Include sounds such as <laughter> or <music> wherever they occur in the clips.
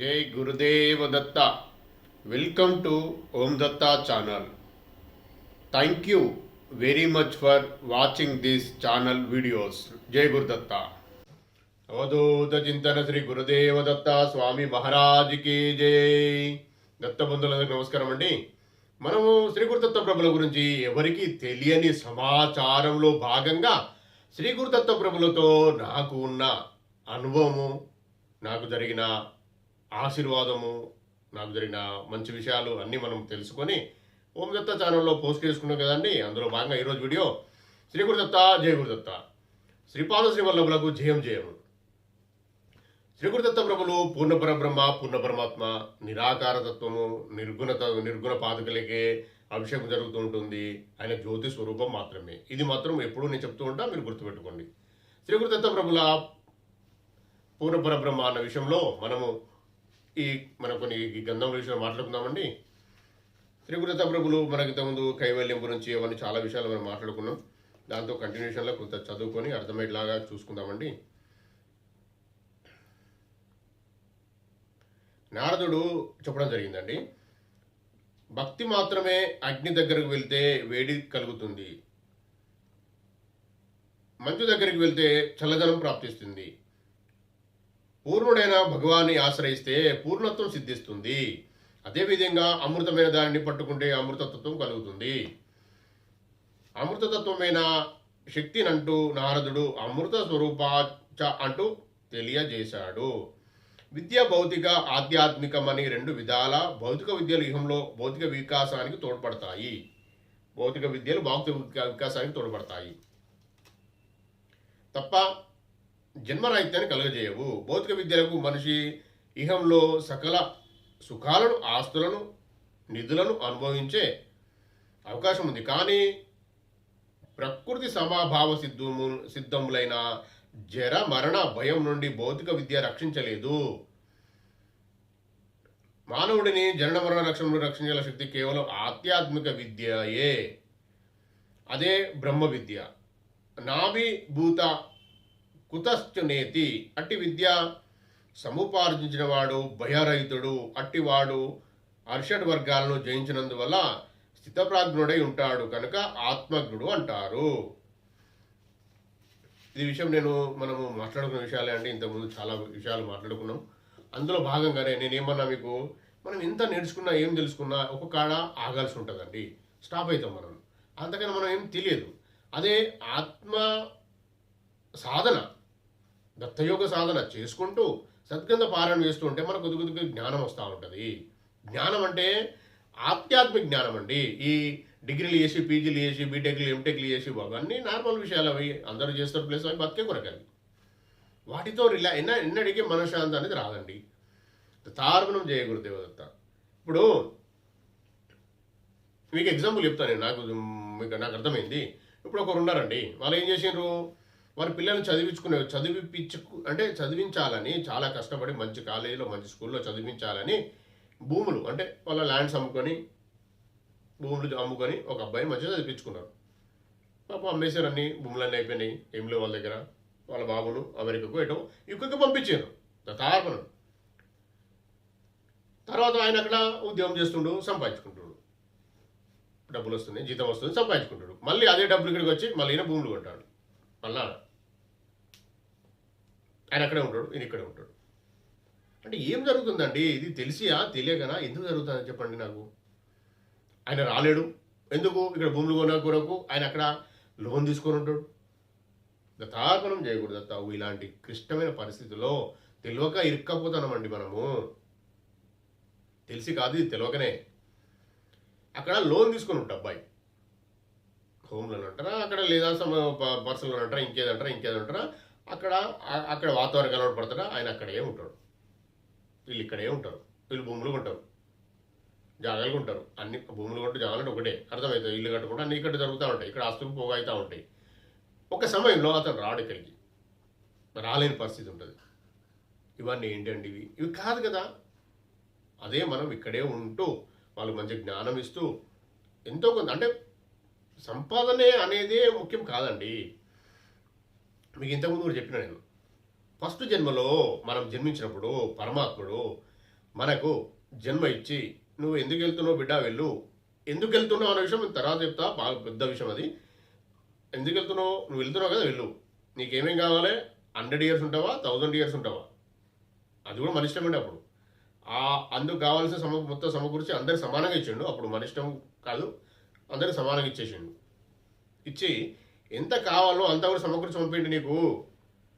జై Gurudeva Datta. Welcome to Om Datta channel thank you very much for watching this channel videos జై గురుదత్త అవధూత చింతన శ్రీ గురుదేవ దత్త స్వామి మహారాజ్కి జై దత్త బంధువులందరికీ నమస్కారం అండి. మనము శ్రీ గురుదత్త ప్రభుల గురించి ఎవరికి తెలియని సమాచారంలో భాగంగా శ్రీ గురుదత్త ప్రభులతో నాకు ఉన్న అనుభవము నాకు జరిగిన ఆశీర్వాదము నాకు జరిగిన మంచి విషయాలు అన్నీ మనం తెలుసుకొని ఓం దత్త ఛానల్లో పోస్ట్ చేసుకున్నాం కదండి. అందులో భాగంగా ఈరోజు వీడియో శ్రీ గురుదత్త జయ గురుదత్త శ్రీపాద శ్రీవల్లభులకు జయం జయం. శ్రీ గురుదత్త ప్రభులు పూర్ణ పరబ్రహ్మ పూర్ణ పరమాత్మ నిరాకార తత్వము నిర్గుణత నిర్గుణ పాదుకలకే అభిషేకం జరుగుతూ ఉంటుంది. ఆయన జ్యోతి స్వరూపం మాత్రమే. ఇది మాత్రం ఎప్పుడూ నేను చెప్తూ ఉంటా మీరు గుర్తుపెట్టుకోండి. శ్రీ గురుదత్త ప్రభుల పూర్ణ పరబ్రహ్మ అన్న విషయంలో మనము ఈ మన కొన్ని గంధం విషయంలో మాట్లాడుకుందామండి. శ్రీ ప్రభులు మనకి ముందు కైవల్యం గురించి అవన్నీ చాలా విషయాలు మనం మాట్లాడుకున్నాం. దాంతో కంటిన్యూషన్లో కొంత చదువుకొని అర్థమయ్యేలాగా చూసుకుందామండి. నారదుడు చెప్పడం జరిగిందండి. భక్తి మాత్రమే అగ్ని దగ్గరకు వెళ్తే వేడి కలుగుతుంది. మంచు దగ్గరికి వెళ్తే చల్లదనం ప్రాప్తిస్తుంది. పూర్ణుడైన భగవాన్ని ఆశ్రయిస్తే పూర్ణత్వం సిద్ధిస్తుంది. అదేవిధంగా అమృతమైన దానిని పట్టుకుంటే అమృతత్వం కలుగుతుంది. అమృతతత్వమైన శక్తినంటూ నారదుడు అమృత స్వరూపాచ అంటూ తెలియజేశాడు. విద్య భౌతిక ఆధ్యాత్మికం అని రెండు విధాల భౌతిక విద్యలు యుగంలో భౌతిక వికాసానికి తోడ్పడతాయి. భౌతిక విద్యలు భౌతిక వికాసానికి తోడ్పడతాయి. తప్ప జన్మరాహిత్యాన్ని కలుగజేయవు. భౌతిక విద్యలకు మనిషి ఇహంలో సకల సుఖాలను ఆస్తులను నిధులను అనుభవించే అవకాశం ఉంది. కానీ ప్రకృతి సమాభావ సిద్ధము సిద్ధములైన జర మరణ భయం నుండి భౌతిక విద్య రక్షించలేదు. మానవుడిని జనన మరణ రక్షణను రక్షించగల శక్తి కేవలం ఆధ్యాత్మిక విద్యయే. అదే బ్రహ్మ విద్య నాభి భూత కుతశ్చనేతి అట్టి విద్య సముపార్జించినవాడు భయరహితుడు అట్టివాడు అర్షడ్ వర్గాలను జయించినందువల్ల స్థితప్రాజ్ఞుడై ఉంటాడు కనుక ఆత్మజ్ఞుడు అంటారు. ఇది విషయం నేను మనము మాట్లాడుకున్న విషయాలే అండి. ఇంతకుముందు చాలా విషయాలు మాట్లాడుకున్నాం. అందులో భాగంగానే నేనేమన్నా మీకు మనం ఎంత నేర్చుకున్నా ఏం తెలుసుకున్నా ఒక కాడ ఆగాల్సి ఉంటుందండి. స్టాప్ అవుతాం మనం. అంతకన్నా మనం ఏం తెలియదు. అదే ఆత్మ సాధన. దత్తయోగ సాధన చేసుకుంటూ సద్గంధ పారాయణ చేస్తూ ఉంటే మనకు కొద్ది కొద్దిగా జ్ఞానం వస్తూ ఉంటుంది. జ్ఞానం అంటే ఆధ్యాత్మిక జ్ఞానం అండి. ఈ డిగ్రీలు చేసి పీజీలు చేసి బీటెక్లు ఎంటెక్లు చేసి అవన్నీ నార్మల్ విషయాలు అవి అందరూ చేస్తారు. ప్లేస్ అవి బతికే కొరకని. వాటితో రిలా ఎన్న ఎన్నడికి మనశ్శాంతి అనేది రాదండి. తార్పణం చేయ గురుదేవదత్త. ఇప్పుడు మీకు ఎగ్జాంపుల్ చెప్తాను నేను. నాకు మీకు నాకు అర్థమైంది. ఇప్పుడు ఒకరు ఉన్నారండి. వాళ్ళు ఏం చేసిండ్రు? వారి పిల్లల్ని చదివించుకునే చదివిపించు అంటే చదివించాలని చాలా కష్టపడి మంచి కాలేజీలో మంచి స్కూల్లో చదివించాలని భూములు అంటే వాళ్ళ ల్యాండ్స్ అమ్ముకొని భూములు అమ్ముకొని ఒక అబ్బాయిని మంచిగా చదివించుకున్నారు. పాప అమ్మేశారు అన్ని భూములన్నీ అయిపోయినాయి ఏమిలో వాళ్ళ దగ్గర. వాళ్ళ బాబును అమెరికాకు ఎటో ఇక్కడికి పంపించారు. తార్పణం తర్వాత ఆయన అక్కడ ఉద్యోగం చేస్తుండు సంపాదించుకుంటాడు. డబ్బులు వస్తుంది జీతం వస్తుంది సంపాదించుకుంటాడు. మళ్ళీ అదే డబ్బులు ఇక్కడికి వచ్చి మళ్ళీ ఈయన భూములు కొంటాడు. మళ్ళా ఆయన అక్కడే ఉంటాడు ఈయన ఇక్కడే ఉంటాడు. అంటే ఏం జరుగుతుందండి? ఇది తెలిసియా? తెలియకనా? ఎందుకు జరుగుతుందని చెప్పండి నాకు. ఆయన రాలేడు. ఎందుకు? ఇక్కడ భూములు కొన కొరకు ఆయన అక్కడ లోన్ తీసుకొని ఉంటాడు. తార్పణం చేయకూడదు దత్తావు. ఇలాంటి క్లిష్టమైన పరిస్థితుల్లో తెలియక ఇరుక్కపోతున్నామండి మనము. తెలిసి కాదు ఇది తెలియకనే. అక్కడ లోన్ తీసుకొని ఉంటాడు అబ్బాయి. హోమ్ లోన్ అంటారా అక్కడ లేదా సమ పర్సనల్ లోన్ అంటారా ఇంకేదంటారా ఇంకేదంటారా అక్కడ అక్కడ వాతావరణం కలవడపడతారా ఆయన అక్కడే ఉంటాడు. వీళ్ళు ఇక్కడే ఉంటారు. వీళ్ళు భూములు కొంటారు. జాగాలు కొంటారు. అన్ని భూములు కొంటే జాగాలంటే ఒకటే. అర్థమవుతుంది ఇల్లు కట్టుకుంటే అన్ని ఇక్కడ జరుగుతూ ఉంటాయి. ఇక్కడ ఆస్తులు పోగా అవుతూ ఉంటాయి. ఒక సమయంలో అతను రాడు ఇక్కడికి. రాలేని పరిస్థితి ఉంటుంది. ఇవన్నీ ఏంటండి ఇవి? ఇవి కాదు కదా. అదే మనం ఇక్కడే ఉంటూ వాళ్ళకి మంచి జ్ఞానం ఇస్తూ ఎంతో కొంత అంటే సంపాదనే అనేదే ముఖ్యం కాదండి. మీకు ఇంతకుముందు కూడా చెప్పిన నేను. ఫస్ట్ జన్మలో మనం జన్మించినప్పుడు పరమాత్ముడు మనకు జన్మ ఇచ్చి నువ్వు ఎందుకు వెళ్తున్నావు బిడ్డ వెళ్ళు. ఎందుకు వెళ్తున్నావు అనే విషయం తర్వాత చెప్తా. బాగా పెద్ద విషయం అది. ఎందుకు వెళ్తున్నావు? నువ్వు వెళ్తున్నావు కదా వెళ్ళు. నీకేమేం కావాలి? హండ్రెడ్ ఇయర్స్ ఉంటావా? థౌజండ్ ఇయర్స్ ఉంటావా? అది కూడా మన ఇష్టం అండి అప్పుడు. ఆ అందుకు కావాల్సిన సమ మొత్తం సమకూర్చి అందరికి సమానంగా ఇచ్చిండు. అప్పుడు మన ఇష్టం కాదు. అందరికి సమానంగా ఇచ్చేసిండు. ఇచ్చి ఎంత కావాలో అంత కూడా సమకూర్చి పంపిండి నీకు.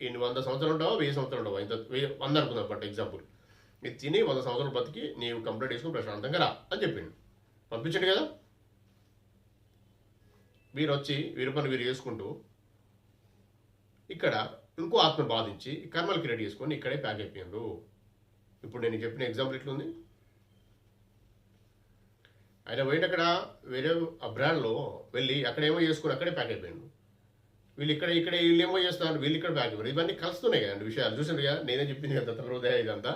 ఇన్ని వంద సంవత్సరాలు ఉంటావు? వెయ్యి సంవత్సరాలు ఉంటావా? ఇంత వెయ్యి వంద అనుకుందాం బట్ ఎగ్జాంపుల్ ఇది తిని వంద సంవత్సరాలు బతికి నీవు కంప్లీట్ చేసుకుని ప్రశాంతంగా రా అని చెప్పిండు. పంపించండి కదా? వీరు వచ్చి వీరి పని వీరు చేసుకుంటూ ఇక్కడ ఇంకో ఆత్మ బాధించి కర్మలు క్రియేట్ చేసుకొని ఇక్కడే ప్యాక్ అయిపోయిండు. ఇప్పుడు నేను చెప్పిన ఎగ్జాంపుల్ ఎట్లుంది? ఆయన పోయిన అక్కడ వేరే అబ్రాడ్లో వెళ్ళి అక్కడ ఏమో చేసుకుని అక్కడే ప్యాక్ అయిపోయాడు. వీళ్ళు ఇక్కడ ఇక్కడ వీళ్ళు ఏమో చేస్తున్నారు వీళ్ళు ఇక్కడ ప్యాక్ అయిపోయారు ఇవన్నీ కలుస్తున్నాయి కదండి విషయాలు. చూసిండ్రు కదా నేనే చెప్పింది కదా హృదయ ఇదంతా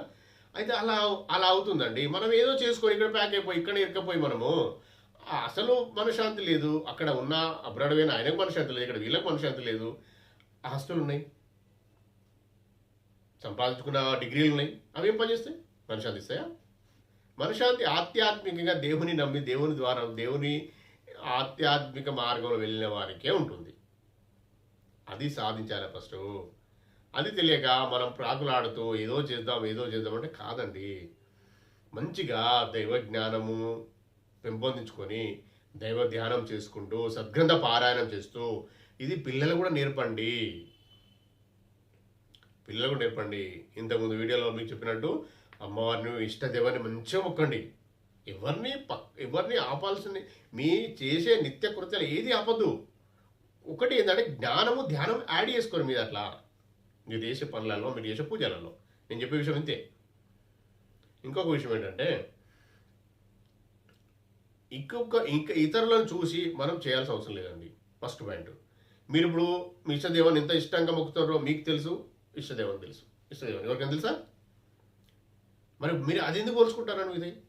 అయితే అలా అలా అవుతుందండి. మనం ఏదో చేసుకొని ఇక్కడ ప్యాక్ అయిపోయి ఇక్కడ ఇరకపోయి మనము ఆ అసలు మనశ్శాంతి లేదు. అక్కడ ఉన్న అబ్రాడ్ పోయిన ఆయనకు మనశ్శాంతి లేదు ఇక్కడ వీళ్ళకి మనశ్శాంతి లేదు. ఆస్తులు ఉన్నాయి. సంపాదించుకున్న డిగ్రీలు ఉన్నాయి. అవి ఏం పనిచేస్తాయి? మనశ్శాంతి ఇస్తాయా? మనశ్శాంతి ఆధ్యాత్మికంగా దేవుని నమ్మి దేవుని ద్వారా దేవుని ఆధ్యాత్మిక మార్గంలో వెళ్ళిన వారికే ఉంటుంది. అది సాధించాలి ఫస్ట్ అది తెలియక మనం ప్రాకులాడుతూ ఏదో చేద్దాం ఏదో చేద్దాం అంటే కాదండి. మంచిగా దైవ జ్ఞానము పెంపొందించుకొని దైవ ధ్యానం చేసుకుంటూ సద్గ్రంథ పారాయణం చేస్తూ ఇది పిల్లలు కూడా నేర్పండి. పిల్లలకు నేర్పండి. ఇంతకుముందు వీడియోలో మీకు చెప్పినట్టు అమ్మవారిని ఇష్టదేవాన్ని మంచిగా మొక్కండి. ఎవరిని ఎవరిని ఆపాల్సింది? మీ చేసే నిత్య కృత్యాలు ఏది ఆపద్దు. ఒకటి ఏంటంటే జ్ఞానము ధ్యానం యాడ్ చేసుకోరు మీద అట్లా. మీరు చేసే పనులలో మీరు చేసే పూజలలో. నేను చెప్పే విషయం ఇంతే. ఇంకొక విషయం ఏంటంటే ఇంకొక ఇంకా ఇతరులను చూసి మనం చేయాల్సిన అవసరం లేదండి. First point. మీరు ఇప్పుడు మీ ఇష్టదేవాన్ని ఎంత ఇష్టంగా మొక్కుతారో మీకు తెలుసు ఇష్టదేవాన్ని తెలుసు. ఇష్టదేవని ఎవరికైనా తెలుసా? మరి మీరు అది ఎందుకు పోల్చుకుంటారని ఇది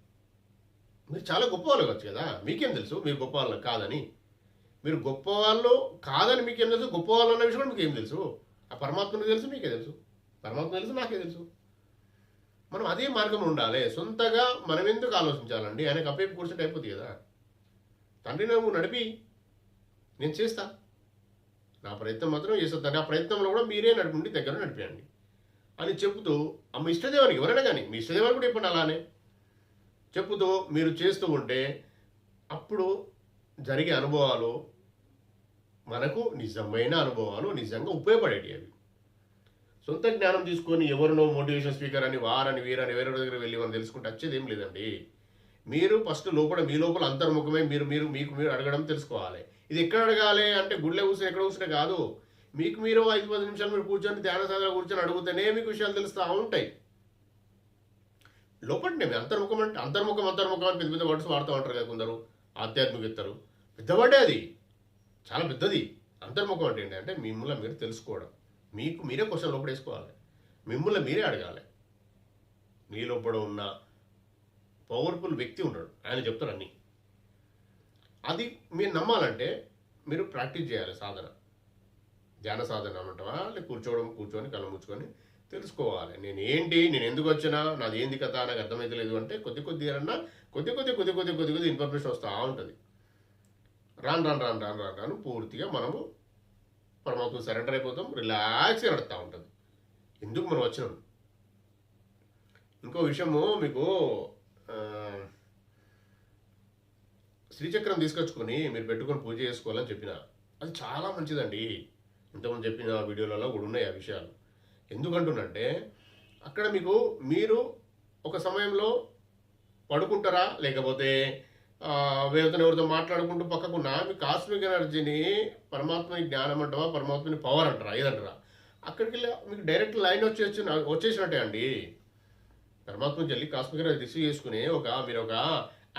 మీరు చాలా గొప్పవాళ్ళు కావచ్చు కదా మీకేం తెలుసు? మీరు గొప్పవాళ్ళు కాదని. మీరు గొప్పవాళ్ళు కాదని మీకేం తెలుసు? గొప్పవాళ్ళు అన్న విషయం కూడా మీకేం తెలుసు? ఆ పరమాత్మకు తెలుసు? మీకే తెలుసు. పరమాత్మ తెలుసు? నాకే తెలుసు. మనం అదే మార్గం ఉండాలి. సొంతగా మనం ఎందుకు ఆలోచించాలండి? ఆయనకు అప్పేపు కూర్చుంటే అయిపోతుంది కదా. తండ్రి నువ్వు నడిపి. నేను చేస్తా. నా ప్రయత్నం మాత్రం చేస్తా తండ్రి ఆ ప్రయత్నంలో కూడా మీరే నడుపుండి దగ్గర నడిపేయండి. అని చెబుతూ మీ ఇష్టదేవానికి ఎవరైనా కానీ మీ ఇష్టదేవానికి కూడా చెప్పండి అలానే. చెప్పుతూ మీరు చేస్తూ ఉంటే అప్పుడు జరిగే అనుభవాలు మనకు నిజమైన అనుభవాలు నిజంగా ఉపయోగపడేవి అవి. సొంత జ్ఞానం తీసుకొని ఎవరినో మోటివేషన్ స్పీకర్ అని వారని వీరని వేరే దగ్గర వెళ్ళి మనం తెలుసుకుంటే వచ్చేది ఏం లేదండి. మీరు ఫస్ట్ లోపల మీ లోపల అంతర్ముఖమై మీరు మీరు మీకు మీరు అడగడం తెలుసుకోవాలి. ఇది ఎక్కడ అడగాలి అంటే గుళ్ళే కూర్చొని ఎక్కడ కూర్చునే కాదు. మీకు మీరు ఐదు పది నిమిషాలు మీరు కూర్చొని ధ్యాన సాధన కూర్చొని అడుగుతూనే మీకు విషయాలు తెలుస్తూ ఉంటాయి. లోపలనే మీ అంతర్ముఖం అంటే అంతర్ముఖం అంతర్ముఖం అని పెద్ద పెద్ద వర్డ్స్ వాడుతూ ఉంటారు కదా కొందరు. ఆధ్యాత్మికిస్తారు పెద్దబడ్డే అది. చాలా పెద్దది. అంతర్ముఖం అంటే ఏంటి అంటే మిమ్మల్ని మీరు తెలుసుకోవడం. మీకు మీరే క్వశ్చన్ లోపడేసుకోవాలి మిమ్మల్ని మీరే అడగాలి. మీ లోపల ఉన్న పవర్ఫుల్ వ్యక్తి ఉన్నాడు. ఆయన చెప్తారు అన్నీ. అది మీరు నమ్మాలంటే మీరు ప్రాక్టీస్ చేయాలి సాధన. ధ్యాన సాధన అనటమా లేక కూర్చోవడం కూర్చొని కళ్ళముచ్చుకొని తెలుసుకోవాలి. నేను ఏంటి నేను ఎందుకు వచ్చినా నాది ఏంది కథ నాకు అర్థమైతలేదు అంటే కొద్ది కొద్ది అన్నా కొద్ది కొద్ది కొద్ది కొద్ది కొద్ది కొద్ది ఇన్ఫర్మేషన్ వస్తూ ఉంటుంది. రాను రాను రాను రాను రాను రాను పూర్తిగా మనము పరమాత్మ సరెండర్ అయిపోతాం రిలాక్స్గా నడుతూ ఉంటుంది. ఎందుకు మనం వచ్చినాం? ఇంకో విషయము మీకు శ్రీచక్రం తీసుకొచ్చుకొని మీరు పెట్టుకొని పూజ చేసుకోవాలని చెప్పిన. అది చాలా మంచిదండి. ఇంతకుముందు చెప్పిన వీడియోలలో కూడా ఉన్నాయి ఆ విషయాలు. ఎందుకంటున్నంటే అక్కడ మీకు మీరు ఒక సమయంలో పడుకుంటారా? లేకపోతే ఆ, వేరేతో ఎవరితో మాట్లాడుకుంటూ పక్కకున్నా మీ కాస్మిక్ ఎనర్జీని పరమాత్మని జ్ఞానం అంటావా? పరమాత్మని పవర్ అంటారా? ఏదంటారా? అక్కడికి మీకు డైరెక్ట్ లైన్ వచ్చేసి వచ్చేసినట్టే అండి. పరమాత్మ జల్లి కాస్మిక్ ఎనర్జీ రిసీవ్ చేసుకుని ఒక మీరు ఒక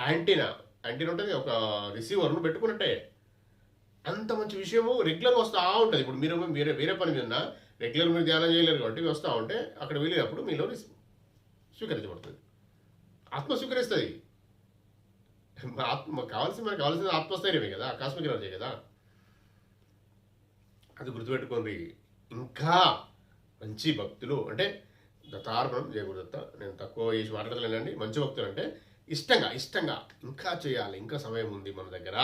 యాంటీనా యాంటీనా ఉంటుంది ఒక రిసీవర్ను పెట్టుకున్నట్టే. అంత మంచి విషయము రెగ్యులర్గా వస్తూ ఉంటుంది. ఇప్పుడు మీరు వేరే వేరే పని మీద రెగ్యులర్ మీరు ధ్యానం చేయలేరు కాబట్టి వస్తూ ఉంటే అక్కడ వెళ్ళినప్పుడు మీలో స్వీకరించబడుతుంది. ఆత్మ స్వీకరిస్తుంది. ఆత్మ కావాల్సిన మనకు కావాల్సిన ఆత్మస్థైర్యమే కదా కాస్మిక్ ఎనర్జీ కదా. అది గుర్తుపెట్టుకోండి. ఇంకా మంచి భక్తులు అంటే దత్తార్పణం జయగురుదత్త నేను తక్కువ చేసి మాట్లాడలేనండి మంచి భక్తులు అంటే ఇష్టంగా ఇష్టంగా ఇంకా చేయాలి. ఇంకా సమయం ఉంది మన దగ్గర.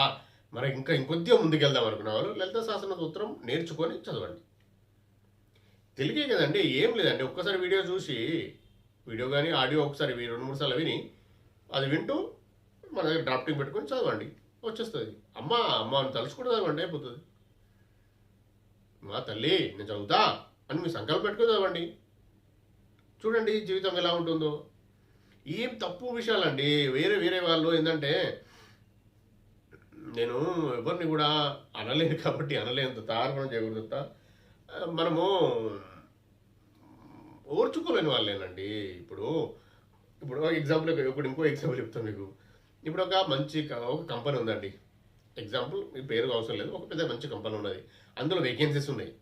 మరి ఇంకా ఇంకొద్దిగా ముందుకెళ్దాం అనుకునే వాళ్ళు లలిత శాసన సూత్రం నేర్చుకొని చదవండి. తెలుగే కదండి ఏం లేదండి. ఒక్కసారి వీడియో చూసి వీడియో కానీ ఆడియో ఒకసారి రెండు మూడు సార్లు విని అది వింటూ మన దగ్గర డ్రాఫ్టింగ్ పెట్టుకొని చదవండి. వచ్చేస్తుంది. అమ్మ అమ్మ అని తలుచుకుంటే చదవండి అయిపోతుంది. మా తల్లి నేను చదువుతా అని మీ సంకల్పం పెట్టుకొని చదవండి. చూడండి జీవితం ఎలా ఉంటుందో. ఏం తప్పు విషయాలండి. వేరే వేరే వాళ్ళు ఏంటంటే నేను ఎవరిని కూడా అనలేను కాబట్టి అనలేంత తారపణం చేయకూడదు మనము ఓర్చుకోలేని వాళ్ళేనండి. ఇప్పుడు ఇప్పుడు ఎగ్జాంపుల్ ఇప్పుడు ఇంకో ఎగ్జాంపుల్ చెప్తాను మీకు. ఇప్పుడు ఒక మంచి ఒక కంపెనీ ఉందండి. ఎగ్జాంపుల్ మీ పేరు అవసరం లేదు. ఒక పెద్ద మంచి కంపెనీ ఉన్నది. అందులో వేకెన్సీస్ ఉన్నాయి.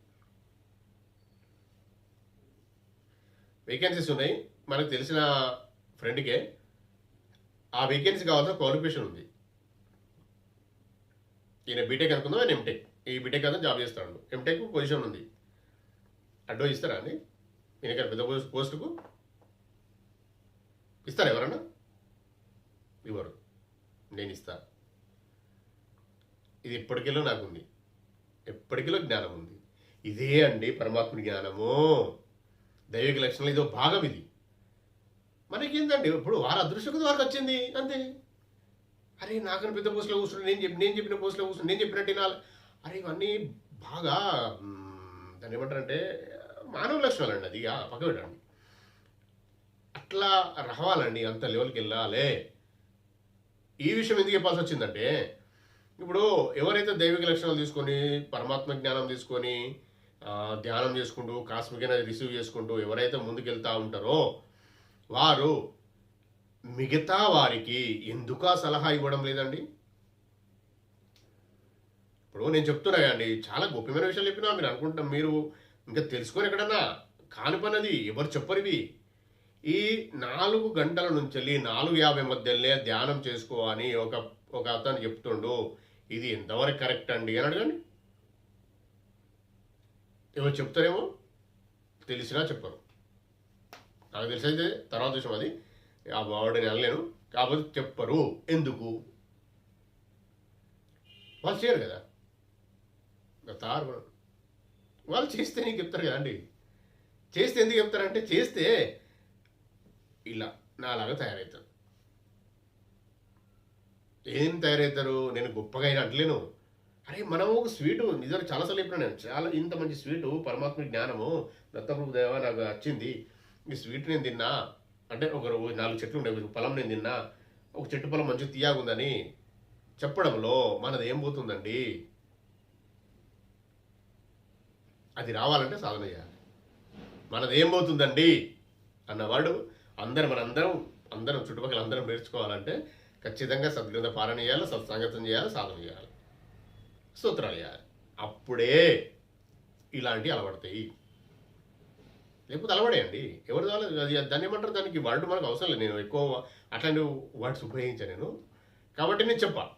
వేకెన్సీస్ ఉన్నాయి. మనకు తెలిసిన ఫ్రెండ్కే ఆ వేకెన్సీ కావాల్సిన క్వాలిఫికేషన్ ఉంది. ఈయన బీటెక్ అనుకుందాం ఆయన ఎంటెక్ ఈ బీటెక్ అతను జాబ్ చేస్తాడు. ఎంటెక్ పొజిషన్ ఉంది. అడ్వైజ్ ఇస్తారా అండి? ఈయనకి పెద్ద పోస్ట్ పోస్టుకు? ఇస్తారా ఎవరన్నా? ఇవ్వరు. నేను ఇస్తా. ఇది ఎప్పటికెళ్ళో నాకు ఉంది జ్ఞానం ఉంది. ఇదే అండి పరమాత్ముడి జ్ఞానము. దైవిక లక్షణాలు ఇదో భాగం ఇది. మనకేందండి? ఇప్పుడు వారు అదృష్టకు వారికి వచ్చింది అంతే. అరే నాకని పెద్ద పోస్టులో కూర్చుని నేను చెప్పి నేను చెప్పిన పోస్టులో కూర్చుని నేను చెప్పినట్టు వినాలి. అరే ఇవన్నీ బాగా దాన్ని ఏమంటారంటే మానవ లక్షణాలు అండి అది ఇక పక్క పెట్టండి. అట్లా రావాలండి అంత లెవెల్కి వెళ్ళాలి. ఈ విషయం ఎందుకు చెప్పాల్సి వచ్చిందంటే ఇప్పుడు ఎవరైతే దైవిక లక్షణాలు తీసుకొని పరమాత్మ జ్ఞానం తీసుకొని ధ్యానం చేసుకుంటూ కాస్మిక్ అనేది రిసీవ్ చేసుకుంటూ ఎవరైతే ముందుకెళ్తా ఉంటారో వారు మిగతా వారికి ఎందుకు ఆ సలహా ఇవ్వడం లేదండి? ఇప్పుడు నేను చెప్తున్నా అండి చాలా గొప్పమైన విషయాలు చెప్పినా మీరు అనుకుంటాం మీరు ఇంకా తెలుసుకొని ఎక్కడన్నా కాని పని అది ఎవరు చెప్పరు ఇవి. ఈ నాలుగు గంటల నుంచి వెళ్ళి నాలుగు యాభై మధ్యలోనే ధ్యానం చేసుకో అని ఒక ఒక అతను చెప్తుండు. ఇది ఎంతవరకు కరెక్ట్ అండి అని అడగండి. ఎవరు చెప్తారేమో తెలిసినా చెప్పరు. నాకు తెలిసైతే తర్వాత విషయం అది. ఆ బావుడిని అనలేను కాకపోతే చెప్పరు. ఎందుకు? వాళ్ళు చేయరు కదా. తారు వాళ్ళు చేస్తే నీకు చెప్తారు కదా అండి. చేస్తే ఎందుకు చెప్తారంటే చేస్తే ఇలా నాలాగా తయారవుతారు. ఏం తయారవుతారు? నేను గొప్పగా అయినా అంటలేను అరే మనం ఒక స్వీటు నిజంగా చాలాసార్లు చెప్పినా నేను. చాలా ఇంత మంచి స్వీటు పరమాత్మ జ్ఞానము దత్తప్రభు దేవ నాకు వచ్చింది. ఈ స్వీట్ నేను తిన్నా. అంటే ఒక నాలుగు చెట్లు ఉండేవి. పొలం నేను తిన్నా ఒక చెట్టు పొలం మంచి తీయాగుందని చెప్పడంలో మనది ఏం పోతుందండి? అది రావాలంటే సాధన చేయాలి మనది ఏం పోతుందండి? అన్నవాడు అందరం మనందరం అందరం చుట్టుపక్కల అందరం నేర్చుకోవాలంటే ఖచ్చితంగా సద్గ్రంథ పాలన చేయాలి సత్సంగతం చేయాలి సాధన చేయాలి. స్తోత్రాలు చేయాలి అప్పుడే ఇలాంటివి అలవడతాయి లేకపోతే అలవడేయండి ఎవరు కావాలి? అది దాన్ని ఏమంటారు? దానికి వర్డ్ మనకు అవసరం లేదు. నేను ఎక్కువ అట్లాంటి వర్డ్స్ ఉపయోగించాను నేను. కాబట్టి నేను చెప్పా.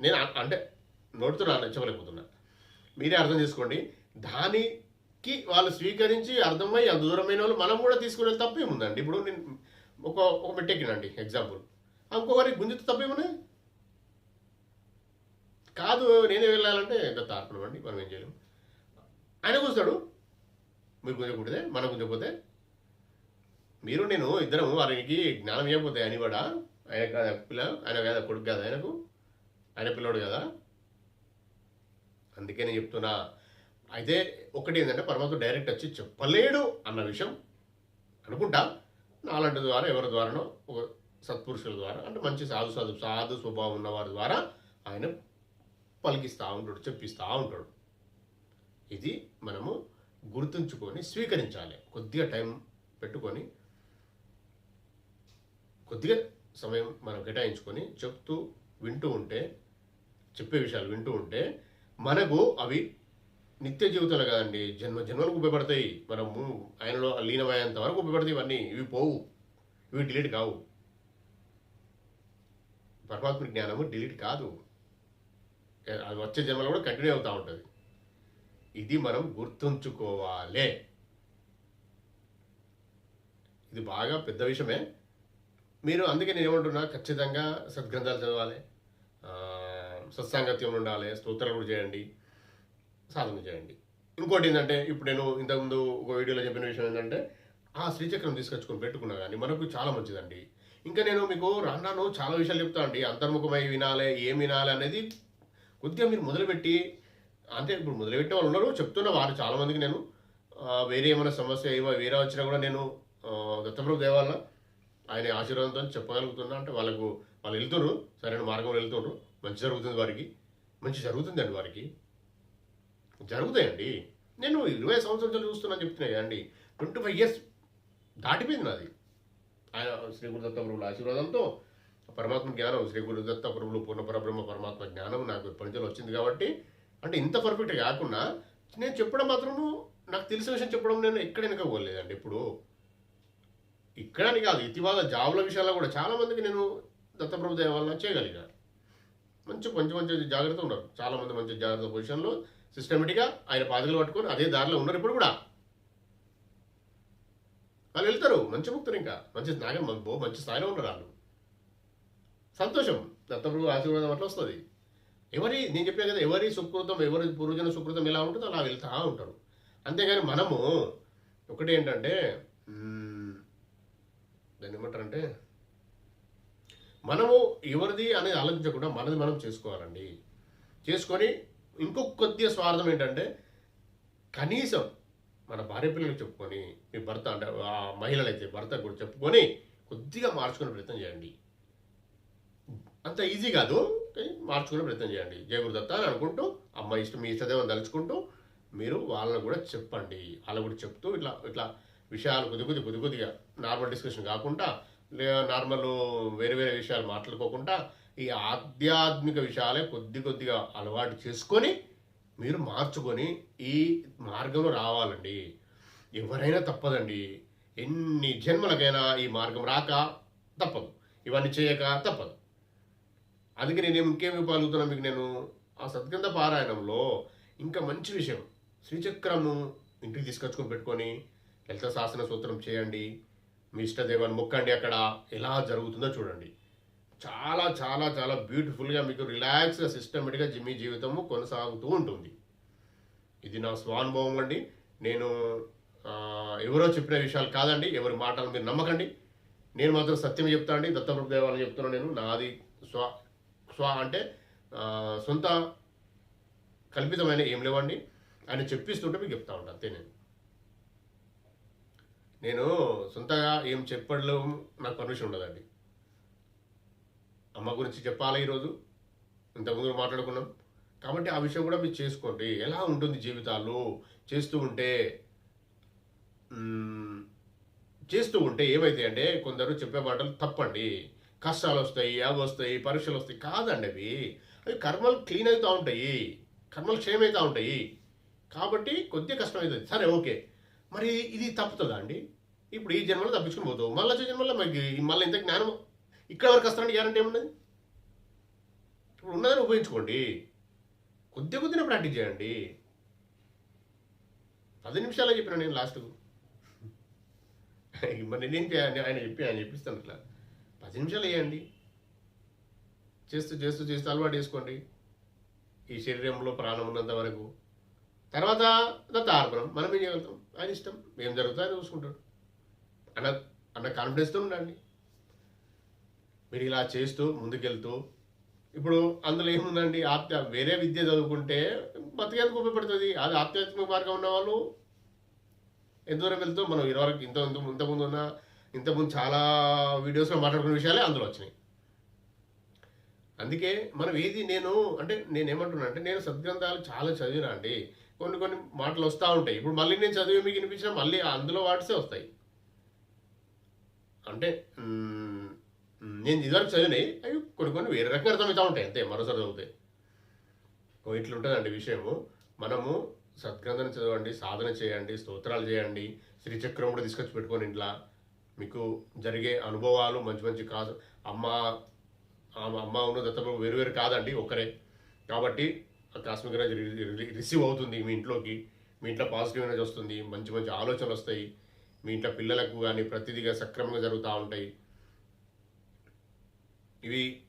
నేను అంటే నోటితో నా చెప్పలేకపోతున్నా. మీరే అర్థం చేసుకోండి. దానికి వాళ్ళు స్వీకరించి అర్థమై అంత దూరమైన వాళ్ళు మనం కూడా తీసుకునే తప్పేముందండి? ఇప్పుడు నేను ఒక ఒక మెట్టెక్కినండి ఎగ్జాంపుల్. ఇంకొకరి గుంజితే తప్పేమున్నాయి? కాదు నేనే వెళ్ళాలంటే దత్త అర్పణం అండి మనం ఏం చేయలేము ఆయన కూర్చున్నాడు. మీరు గుంజకూడదే మనం గుంజకపోతే? మీరు నేను ఇద్దరం వారికి జ్ఞానం ఇవ్వకపోతే ఆయన కూడా ఆయన కాదు పిల్ల ఆయన కాదా కొడుకు కదా ఆయనకు? ఆయన పిల్లోడు కదా? అందుకే నేను చెప్తున్నా. అయితే ఒకటి ఏంటంటే పరమాత్మ డైరెక్ట్ వచ్చి చెప్పలేడు అన్న విషయం అనుకుంటా. నాలాంటి ద్వారా ఎవరి ద్వారానో ఒక సత్పురుషుల ద్వారా అంటే మంచి సాధు సాధు సాధు స్వభావం ఉన్న వారి ద్వారా ఆయన పలికిస్తూ ఉంటాడు చెప్పిస్తూ ఉంటాడు. ఇది మనము గుర్తుంచుకొని స్వీకరించాలి. కొద్దిగా టైం పెట్టుకొని కొద్దిగా సమయం మనం కేటాయించుకొని చెప్తూ వింటూ ఉంటే చెప్పే విషయాలు వింటూ ఉంటే మనకు అవి నిత్య జీవితంలో కదండి. జన్మ జన్మలకు ఉపయోగపడతాయి. మనము ఆయనలో లీనమయ్యేంత వరకు ఉపయోగపడతాయి. ఇవన్నీ ఇవి పోవు. ఇవి డిలీట్ కావు. పరమాత్మ జ్ఞానము డిలీట్ కాదు. అది వచ్చే జన్మలో కూడా కంటిన్యూ అవుతూ ఉంటుంది. ఇది మనం గుర్తుంచుకోవాలి. ఇది బాగా పెద్ద విషయమే. మీరు అందుకే నేను ఏమంటున్నా ఖచ్చితంగా సద్గ్రంథాలు చదవాలి. సత్సాంగత్యం ఉండాలి స్తోత్రాలు కూడా చేయండి సాధన చేయండి. ఇంకోటి ఏంటంటే ఇప్పుడు నేను ఇంతకుముందు ఒక వీడియోలో చెప్పిన విషయం ఏంటంటే ఆ శ్రీచక్రం తీసుకొచ్చుకొని పెట్టుకున్నా కానీ మనకు చాలా మంచిదండి. ఇంకా నేను మీకు రాను చాలా విషయాలు చెప్తా అండి అంతర్ముఖమై వినాలి ఏం వినాలి అనేది కొద్దిగా మీరు మొదలుపెట్టి అంటే ఇప్పుడు మొదలుపెట్టే వాళ్ళు ఉన్నారు చెప్తున్నా వారు చాలామందికి నేను వేరే ఏమైనా సమస్య ఏమో వేరే వచ్చినా కూడా నేను దత్తప్రభు దేవాలన ఆయన ఆశీర్వాదంతో చెప్పగలుగుతున్నా. అంటే వాళ్ళకు వాళ్ళు వెళ్తున్నారు సరైన మార్గంలో వెళ్తున్నారు. మంచి జరుగుతుంది వారికి. మంచి జరుగుతుందండి వారికి. జరుగుతాయండి. నేను ఇరవై సంవత్సరాలు చూస్తున్నా చెప్తున్నా కదండి. ట్వంటీ ఫైవ్ ఇయర్స్ దాటిపోయింది నాది. ఆయన శ్రీ గురుదత్త ప్రభుల ఆశీర్వాదంతో పరమాత్మ జ్ఞానం శ్రీ గురుదత్త ప్రభులు పూర్ణ పరబ్రహ్మ పరమాత్మ జ్ఞానం నాకు ఎప్పటి నుంచో వచ్చింది కాబట్టి అంటే ఇంత పర్ఫెక్ట్ కాకుండా నేను చెప్పడం మాత్రము నాకు తెలిసిన విషయం చెప్పడం నేను ఎక్కడ వెనకపోలేదండి ఇప్పుడు ఇక్కడని కాదు ఇటీవల జాబుల విషయాల్లో కూడా చాలా మందికి నేను దత్తప్రభు దయ వల్ల చేయగలిగా. మంచి మంచి మంచి జాగ్రత్త ఉన్నారు. చాలామంది మంచి జాగ్రత్త పొజిషన్లో సిస్టమేటిక్గా ఆయన పాదకులు పట్టుకొని అదే దారిలో ఉన్నారు ఇప్పుడు కూడా. వాళ్ళు వెళ్తారు. మంచి ముక్తులు ఇంకా. మంచి నాగం బో మంచి స్థాయిలో ఉన్నారు వాళ్ళు. సంతోషం. దత్తప్రభు ఆశీర్వాదం అట్లా వస్తుంది. ఎవరి నేను చెప్పాను కదా ఎవరి సుకృతం ఎవరి పూర్వజన సుకృతం ఎలా ఉంటుందో అలా వెళ్తా ఉంటారు. అంతేగాని మనము ఒకటి ఏంటంటే దాన్ని ఏమంటారంటే మనము ఎవరిది అనేది ఆలోచించకుండా మనది మనం చేసుకోవాలండి. చేసుకొని ఇంకొక కొద్దిగా స్వార్థం ఏంటంటే కనీసం మన భార్య పిల్లలకు చెప్పుకొని మీ భర్త అంటే ఆ మహిళలు అయితే భర్త కూడా చెప్పుకొని కొద్దిగా మార్చుకునే ప్రయత్నం చేయండి. అంత ఈజీ కాదు. మార్చుకునే ప్రయత్నం చేయండి. జయ గురుదత్త అని అనుకుంటూ అమ్మ ఇష్టం మీ ఇష్టదేవం తలుచుకుంటూ మీరు వాళ్ళని కూడా చెప్పండి. వాళ్ళు కూడా చెప్తూ ఇట్లా ఇట్లా విషయాలు కొద్ది కొద్ది కొద్ది కొద్దిగా నార్మల్ డిస్కషన్ కాకుండా నార్మల్ వేరే వేరే విషయాలు మాట్లాడుకోకుండా ఈ ఆధ్యాత్మిక విషయాలే కొద్ది కొద్దిగా అలవాటు చేసుకొని మీరు మార్చుకొని ఈ మార్గంలో రావాలండి. ఎవరైనా తప్పదండి. ఎన్ని జన్మలకైనా ఈ మార్గం రాక తప్పదు. ఇవన్నీ చేయక తప్పదు. అందుకే నేను ఇంకేమి పలుకుతున్నా మీకు నేను? ఆ సద్గంధ పారాయణంలో ఇంకా మంచి విషయం. శ్రీచక్రము ఇంటికి తీసుకొచ్చుకొని పెట్టుకొని లలిత శాసన సూత్రం చేయండి. మీ ఇష్టదేవాన్ని మొక్కండి అక్కడ. ఎలా జరుగుతుందో చూడండి. చాలా చాలా చాలా బ్యూటిఫుల్గా మీకు రిలాక్స్గా సిస్టమేటిక్గా మీ జీవితము కొనసాగుతూ ఉంటుంది. ఇది నా స్వానుభవం అండి. నేను ఎవరో చెప్పిన విషయాలు కాదండి. ఎవరి మాటలు మీరు నమ్మకండి. నేను మాత్రం సత్యం చెప్తా అండి దత్తప్రభు దేవాలని చెప్తున్నాను నేను. నాది స్వ స్వ అంటే సొంత కల్పితమైన ఏం లేవండి. ఆయన చెప్పిస్తుంటే మీకు చెప్తా ఉంటాను అంతే నేను. నేను సొంతగా ఏం చెప్పడంలో నాకు పర్మిషన్ ఉండదండి. అమ్మ గురించి చెప్పాలి ఈరోజు. ఇంతకుముందు మాట్లాడుకున్నాం. కాబట్టి ఆ విషయం కూడా మీరు చేసుకోండి. ఎలా ఉంటుంది జీవితాలు? చేస్తూ ఉంటే చేస్తూ ఉంటే ఏమైతే అంటే కొందరు చెప్పే మాటలు తప్పండి. కష్టాలు వస్తాయి అవి వస్తాయి పరీక్షలు వస్తాయి కాదండి అవి. అవి కర్మలు క్లీన్ అవుతూ ఉంటాయి. కర్మలు క్షయమవుతూ ఉంటాయి. కాబట్టి కొద్దిగా కష్టం అవుతుంది. సరే ఓకే. మరి ఇది తప్పుతుందా అండి? ఇప్పుడు ఈ జన్మలో తప్పించుకుని పోతావు. మళ్ళీ వచ్చే జన్మలో మనకి మళ్ళీ ఇంత జ్ఞానం ఇక్కడ వరకు వస్తానంటే గ్యారంటీ ఏమున్నది? ఇప్పుడు ఉన్నదని ఉపయోగించుకోండి. కొద్ది కొద్దిగా ప్రాక్టీస్ చేయండి. పది నిమిషాలే చెప్పిన నేను లాస్ట్కు. <laughs> మరి నేనేం చేయాలి? ఆయన చెప్పి ఆయన చెప్పిస్తాను ఇట్లా పది నిమిషాలు వేయండి. చేస్తూ చేస్తూ చేస్తూ అలవాటు చేసుకోండి. ఈ శరీరంలో ప్రాణం ఉన్నంత వరకు. తర్వాత దత్తార్పణం మనం ఏం చేయగలుగుతాం ఆయన ఇష్టం. ఏం జరుగుతుందో అని చూసుకుంటాడు. అన్న అన్న కాన్ఫిడెన్స్తో ఉండండి. మీరు ఇలా చేస్తూ ముందుకెళ్తూ ఇప్పుడు అందులో ఏముందండి? ఆత్మ వేరే విద్య చదువుకుంటే బతికేందుకు ఉపయోగపడుతుంది? అది ఆధ్యాత్మిక మార్గం ఉన్న వాళ్ళు ఎంత దూరం వెళ్తూ మనం ఇరవరకు ఇంత ఇంత ఇంతకుముందు ఉన్న ఇంతకుముందు చాలా వీడియోస్లో మాట్లాడుకున్న విషయాలే అందులో వచ్చినాయి. అందుకే మనం ఏది నేను అంటే నేను ఏమంటున్నా అంటే నేను సద్గ్రంథాలు చాలా చదివినా అండి. కొన్ని కొన్ని మాటలు వస్తూ ఉంటాయి. ఇప్పుడు మళ్ళీ నేను చదివి మీకు వినిపించిన మళ్ళీ అందులో వాటిసే వస్తాయి. అంటే నేను ఇదివరకు చదివినాయి అవి కొన్ని కొన్ని వేరే రకంగా అర్థమవుతూ ఉంటాయి. అంతే మరోసారి చదివితే. ఓ ఇట్లా ఉంటుందండి విషయము. మనము సద్గ్రంథం చదవండి సాధన చేయండి స్తోత్రాలు చేయండి శ్రీచక్రం కూడా తీసుకొచ్చి పెట్టుకొని ఇంట్లో. మీకు జరిగే అనుభవాలు మంచి మంచి కాదు. అమ్మ ఆమె అమ్మ ఉన్న దత్తప్రభు వేరు వేరు కాదండి ఒకరే కాబట్టి ఆ కాస్మిక్ ఎనర్జీ రి- రిసీవ్ అవుతుంది మీ ఇంట్లోకి. మీ ఇంట్లో పాజిటివ్ ఎనర్జీ వస్తుంది మంచి మంచి ఆలోచనలు వస్తాయి. మీ ఇంట్లో పిల్లలకు కానీ ప్రతిదిగా సక్రమంగా జరుగుతూ ఉంటాయి. ఇవి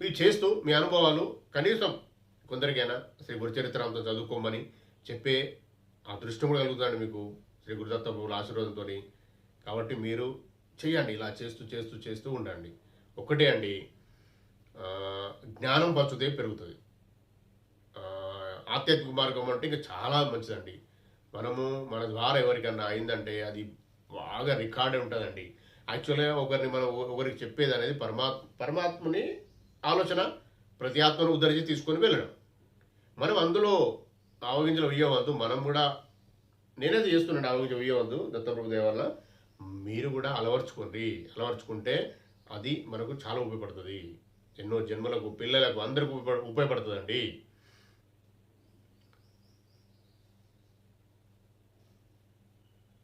ఇవి చేస్తూ మీ అనుభవాలు కనీసం కొందరికైనా శ్రీ గురుచరిత్రంతో చదువుకోమని చెప్పే అదృష్టం కూడా కలుగుతుంది మీకు. శ్రీ గురుదత్త ప్రభువుల ఆశీర్వాదంతో కాబట్టి మీరు చేయండి ఇలా చేస్తూ చేస్తూ చేస్తూ ఉండండి. ఒకటే అండి జ్ఞానం పంచుతే పెరుగుతుంది. ఆధ్యాత్మిక మార్గం అంటే ఇంకా చాలా మంచిదండి. మనము మన ద్వారా ఎవరికన్నా అయిందంటే అది బాగా రికార్డ్ ఉంటుందండి. యాక్చువల్గా ఒకరిని మనం ఒకరికి చెప్పేది అనేది పరమాత్ పరమాత్మని ఆలోచన ప్రతి ఆత్మను ఉద్ధరించి తీసుకొని వెళ్ళడం. మనం అందులో ఆవగింజలు వెయ్యవద్దు మనం కూడా నేనేది చేస్తున్నాను ఆవగింజలు వేయవద్దు దత్తప్రభు దేవాల. మీరు కూడా అలవర్చుకోండి. అలవర్చుకుంటే అది మనకు చాలా ఉపయోగపడుతుంది. ఎన్నో జన్మలకు పిల్లలకు అందరికి ఉపయోగ ఉపయోగపడుతుందండి.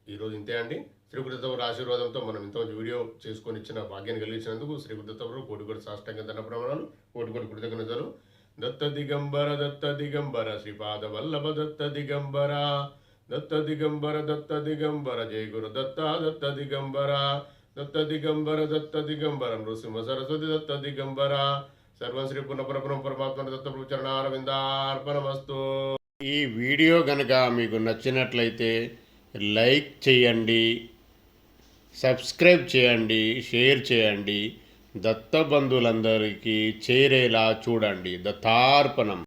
ఈరోజు ఇంతే అండి. శ్రీ గురుదత్తవరు ఆశీర్వాదంతో మనం ఇంత వీడియో చేసుకొని ఇచ్చిన భాగ్యాన్ని కలిగించినందుకు శ్రీ గురుదత్తవరు కోటి కోటి సాష్టాంగ ప్రమాణాలు కోటి కృతజ్ఞతలు. దత్త దిగంబర దత్త దిగంబర శ్రీపాద వల్లభ దత్త దిగంబర దత్త దిగంబర దత్త దిగంబర జయ గురు దత్త దత్త దిగంబర దత్త దిగంబర దత్త దిగంబర నృసింహ సరస్వతి దత్త దిగంబర సర్వం శ్రీ పునఃపరపురం పరమాత్మ దత్త ప్రచరణారవిందార్పణమస్తు ఈ వీడియో కనుక మీకు నచ్చినట్లయితే లైక్ చేయండి సబ్స్క్రైబ్ చేయండి షేర్ చేయండి. దత్త బంధువులందరికీ చేరేలా చూడండి. దత్తార్పణం.